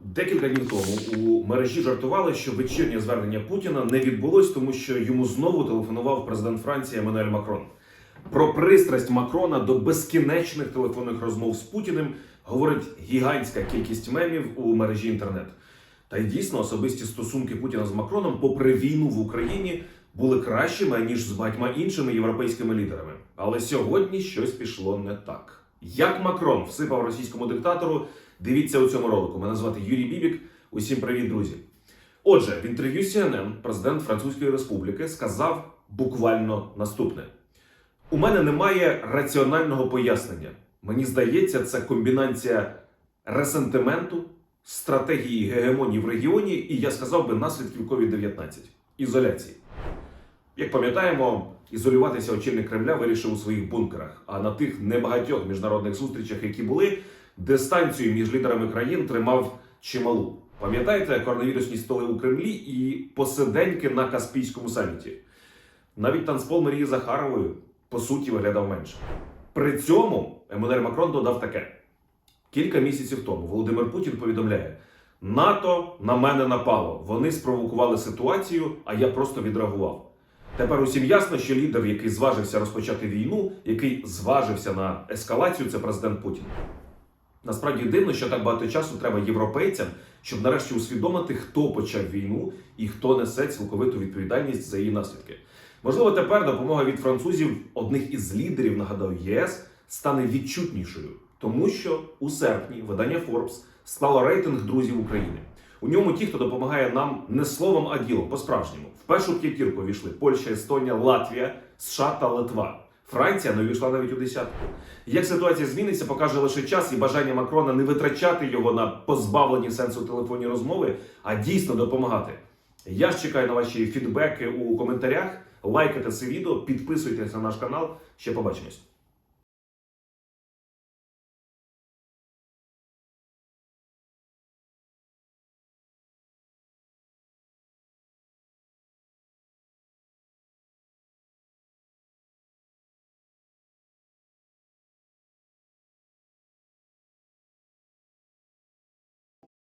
Декілька днів тому у мережі жартували, що вечірнє звернення Путіна не відбулось, тому що йому знову телефонував президент Франції Еммануель Макрон. Про пристрасть Макрона до безкінечних телефонних розмов з Путіним говорить гігантська кількість мемів у мережі інтернет. Та й дійсно особисті стосунки Путіна з Макроном, попри війну в Україні, були кращими ніж з багатьма іншими європейськими лідерами. Але сьогодні щось пішло не так. Як Макрон всипав російському диктатору, дивіться у цьому ролику. Мене звати Юрій Бібік. Усім привіт, друзі. Отже, в інтерв'ю CNN президент Французької Республіки сказав буквально наступне: у мене немає раціонального пояснення. Мені здається, це комбінація ресентименту, стратегії гегемонії в регіоні, і я сказав би наслідків COVID-19 ізоляції. Як пам'ятаємо, ізолюватися очільник Кремля вирішив у своїх бункерах. А на тих небагатьох міжнародних зустрічах, які були, дистанцію між лідерами країн тримав чималу. Пам'ятаєте коронавірусні столи у Кремлі і посиденьки на Каспійському саміті? Навіть танцпол Марії Захарової по суті виглядав менше. При цьому Еммануель Макрон додав таке: кілька місяців тому Володимир Путін повідомляє: НАТО на мене напало. Вони спровокували ситуацію, а я просто відреагував. Тепер усім ясно, що лідер, який зважився розпочати війну, який зважився на ескалацію, це президент Путін. Насправді дивно, що так багато часу треба європейцям, щоб нарешті усвідомити, хто почав війну і хто несе цілковиту відповідальність за її наслідки. Можливо, тепер допомога від французів, одних із лідерів, нагадав ЄС, стане відчутнішою, тому що у серпні видання Forbes склало рейтинг друзів України. У ньому ті, хто допомагає нам не словом, а ділом, по-справжньому. В першу п'ятірку війшли Польща, Естонія, Латвія, США та Литва. Франція не увійшла навіть у десятку. Як ситуація зміниться, покаже лише час і бажання Макрона не витрачати його на позбавлені сенсу телефонні розмови, а дійсно допомагати. Я ж чекаю на ваші фідбеки у коментарях. Лайкайте це відео, підписуйтесь на наш канал. Ще побачимось.